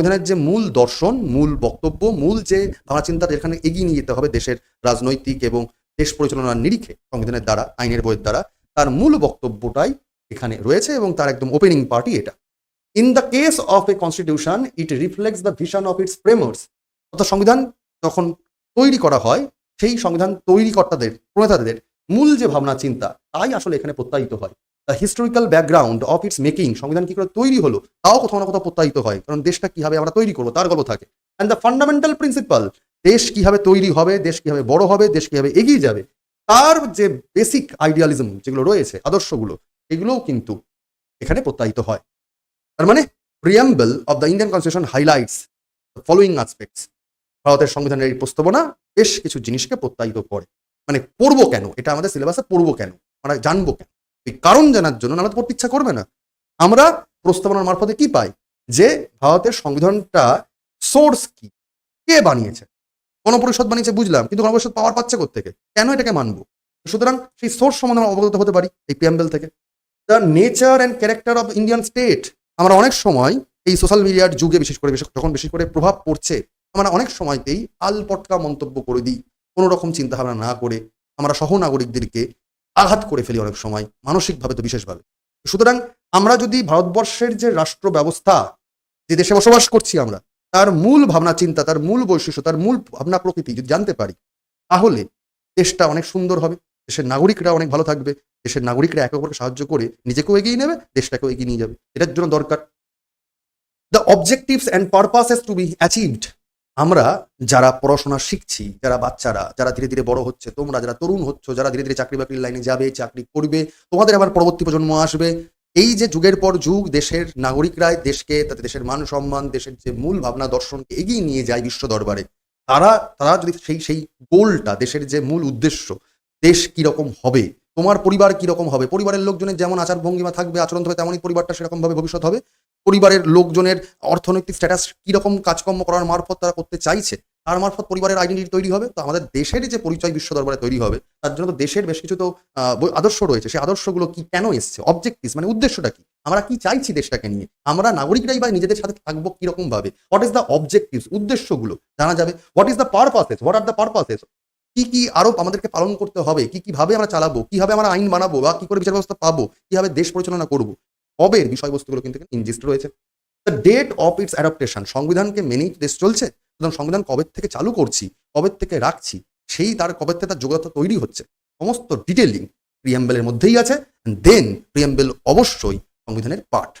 সংবিধানের যে মূল দর্শন, মূল বক্তব্য, মূল যে ভাবনা চিন্তা যেখানে এগিয়ে নিয়ে যেতে হবে দেশের রাজনৈতিক এবং দেশ পরিচালনার নিরিখে সংবিধানের দ্বারা, আইনের বইয়ের দ্বারা। তার মূল বক্তব্যটাই এখানে রয়েছে এবং তার একদম ওপেনিং পার্টি এটা। In the case of a constitution it reflects the vision of its framers অর্থাৎ সংবিধান যখন তৈরি করা হয়, সেই সংবিধান তৈরিকর্তাদের, প্রণেতাদের মূল যে ভাবনা, চিন্তা, তাই আসলে এখানে প্রত্যায়িত হয়। The historical background of its making সংবিধান কি করে তৈরি হলো, তাও কোথাও না কোথাও প্রত্যায়িত হয়, কারণ দেশটা কীভাবে আমরা তৈরি করব, তার গল্প থাকে। অ্যান্ড দ্য ফান্ডামেন্টাল প্রিন্সিপাল দেশ কীভাবে তৈরি হবে, দেশ কীভাবে বড় হবে, দেশ কীভাবে এগিয়ে যাবে, তার যে বেসিক আইডিয়ালিজম যেগুলো রয়েছে, আদর্শগুলো, এগুলোও কিন্তু এখানে প্রত্যায়িত হয়। তার মানে preamble of the Indian constitution highlights following aspects ভারতের সংবিধানের এই প্রস্তাবনা বেশ কিছু জিনিসকে প্রত্যায়িত করে। মানে পড়ব কেন? এটা আমাদের সিলেবাসে পড়ব কেন? আমরা জানব কেন? এই কারণ জানার জন্য আমাদের পড়তে ইচ্ছা করবে না। আমরা প্রস্তাবনার মারফতে কি পাই? যে ভারতের সংবিধানটা সোর্স কি? কে বানিয়েছে? গণপরিষদ বানিয়েছে, বুঝলাম, কিন্তু গণপরিষদ পাওয়ার পাচ্ছে থেকে কেন এটাকে মানবো? সুতরাং সেই সোর্স সম্বন্ধে আমরা অবগত হতে পারি এই পিএমবেল থেকে। The nature and character of Indian state আমরা অনেক সময় এই সোশ্যাল মিডিয়ার যুগে বিশেষ করে যখন বেশি করে প্রভাব পড়ছে, আমরা অনেক সময়তেই আলপটকা মন্তব্য করে দিই। কোনো রকম চিন্তা ভাবনা না করে আমরা সহনাগরিকদেরকে আঘাত করে ফেলি অনেক সময়, মানসিকভাবে তো বিশেষভাবে। সুতরাং আমরা যদি ভারতবর্ষের যে রাষ্ট্র ব্যবস্থা যে দেশে বসবাস করছি আমরা, তার মূল ভাবনা চিন্তা, তার মূল বৈশিষ্ট্য, তার মূল ভাবনা প্রকৃতি যদি জানতে পারি, তাহলে দেশটা অনেক সুন্দর হবে, দেশের নাগরিকরা অনেক ভালো থাকবে, দেশের নাগরিকরা একে অপরকে সাহায্য করে নিজেকেও এগিয়ে নেবে, দেশটাকেও এগিয়ে নিয়ে যাবে। এটার জন্য দরকার। The objectives and purposes to be achieved আমরা যারা পড়াশোনা শিখছি, যারা বাচ্চারা, যারা ধীরে ধীরে বড় হচ্ছে, তোমরা যারা তরুণ হচ্ছ, যারা ধীরে ধীরে চাকরি বাকরির লাইনে যাবে, চাকরি করবে, তোমাদের আবার পরবর্তী প্রজন্ম আসবে। এই যে যুগের পর যুগ, দেশের নাগরিকরাই দেশকে, তাদের দেশের মান সম্মান, দেশের যে মূল ভাবনা দর্শনকে এগিয়ে নিয়ে যায় বিশ্ব দরবারে, তারা তারা যদি সেই সেই গোলটা, দেশের যে মূল উদ্দেশ্য, দেশ কীরকম হবে, তোমার পরিবার কীরকম হবে, পরিবারের লোকজনের যেমন আচার ভঙ্গিমা থাকবে, আচরণ হবে তেমনই পরিবারটা সেরকম ভাবে ভবিষ্যৎ হবে পরিবারের লোকজনের অর্থনৈতিক স্ট্যাটাস কীরকম কাজকর্ম করার মারফত তারা করতে চাইছে, তার মারফত পরিবারের আইডেন্টিটি তৈরি হবে, তো আমাদের দেশের যে পরিচয় বিশ্ব দরবারে তৈরি হবে, তার জন্য তো দেশের বেশ কিছু তো আদর্শ রয়েছে, সেই আদর্শগুলো কি কেন এসছে? অবজেক্টিভ মানে উদ্দেশ্যটা কি? আমরা কি চাইছি দেশটাকে নিয়ে? আমরা নাগরিকরাই বা নিজেদের সাথে থাকব কীরকম ভাবে হোয়াট ইজ দ্য অবজেক্টিভস উদ্দেশ্যগুলো জানা যাবে। What is the purposes what are the purposes কি কি আরও আমাদেরকে পালন করতে হবে? কি কীভাবে আমরা চালাবো? কীভাবে আমরা আইন বানাবো বা কি করে বিচার ব্যবস্থা পাবো? কীভাবে দেশ পরিচালনা করব? কবের বিষয়বস্তুগুলো কিন্তু ইনজিস্ট রয়েছে। The date of its adaptation সংবিধানকে মেনেই দেশ চলছে? সুতরাং সংবিধান কবে থেকে চালু করছি কবের থেকে রাখছি, সেই তার কবের থেকে তার যোগ্যতা তৈরি হচ্ছে? সমস্ত ডিটেলিং প্রিয়াম্বেলের মধ্যেই আছে। দেন প্রিয়াম্বেল অবশ্যই সংবিধানের পার্ট